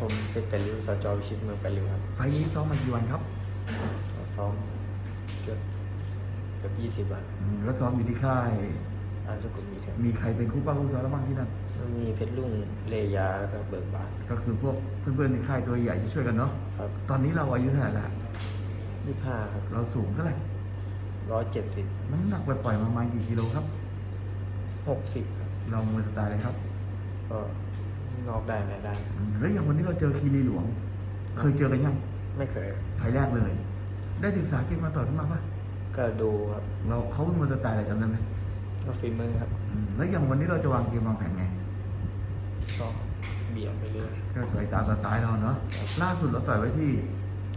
ผมเป็นแปดริ้วสจวิชิตเมืองแปดริ้วครับไฟล์นี้ซ้อมมากี่วันครับซ้อมเกือบเกือบยี่สิบ20 วัน อืมแล้วซ้อมอยู่ที่ค่าย อานสกุลมีครับมีใครเป็นคู่ป้าคู่ซ้อมแล้วบ้างที่นั่น มันมีเพชรลุงเลยาแล้วก็เบิกบานก็คือพวกเพื่อนๆในค่ายตัวใหญ่ที่ช่วยกันเนาะ ครับตอนนี้เราอายุเท่าไหร่ละ ยี่ห้าครับเราสูงเท่าไหร่ร้อยเจ็ดสิบน้ำหนักปล่อยๆมาประมาณกี่กิโลครับ หกสิบครับเรามือสไตล์เลยครับ ก็ นอกได้ในได้ อืมแล้วอย่างวันนี้เราเจอคีรีหลวง เคยเจอกันยังไม่เคย ไฟล์แรกเลย ได้ศึกษาเก่งมาต่อยขึ้นมาปะก็ดูครับเราเขาเป็นมือสไตล์อะไรจำได้ไหมก็ฝีมือครับ อืมแล้วอย่างวันนี้เราจะวางเกมวางแผนไงก็เบี่ยงไปเรื่อย ก็ต่อยตามสไตล์เราเนาะล่าสุดเราต่อยไว้ที่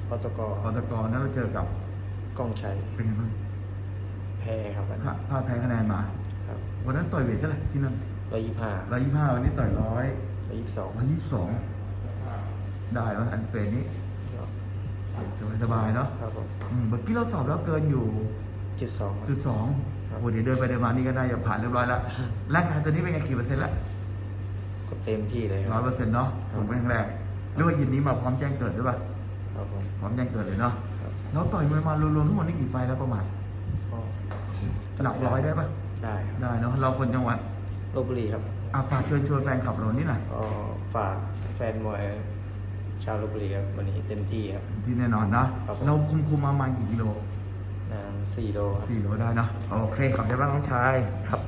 อตกอตกนั้นเราเจอกับกล้องชัยเป็นไงบ้างแพ้ครับวันพลานี้ดพลาดแพ้คะแนนมา ครับวันนั้นต่อยเวทเท่าไหร่ที่นั่นร้อยยี่ห้าร้อยยี่ห้าวันนี้ต่อยร้อย ร้อยยี่สิบสองร้อยยี่สิบสองได้ไหมอันเฟรนนี้สบายสบายๆเนาะครับผมอืมเมื่อกี้เราสอบแล้วเกินอยู่จุดสองจุดสองครับโอ้เดี๋ยวเดินไปเดินมานี่ก็ได้จะผ่านเรียบร้อยแล้วร่างกายตัวนี้เป็นไงกี่เปอร์เซ็นต์ละก็เต็มที่เลยคร้อรัยบเปอร์เซ็นต์เนาะผมแข็งแรงเรียกว่ายินนี้มาพร้อมแจ้งเกิดด้วยป่ะครับผมพร้อมแจ้งเกิดเลยเนาะครับเราต่อยมวยมารวมๆทั้งหมดนี่กี่ไฟล์แล้วประมาณก็หลักร้อยได้ป่ะได้ครับได้เนาะเราคนจังหวัดลบบุรีครับ อาฝากเชิญชวนแฟนคลับเรานี่หน่อยก็ฝากแฟนมวยชาวลบบุรีครับวันนี้เต็มที่ครับ ที่แน่นอนนะครับผม เราคุมคุมมาประมาณกี่กิโลนานสี่โลครับ สี่โลได้เนาะโอเคขอบใจมากน้องชาย ครับ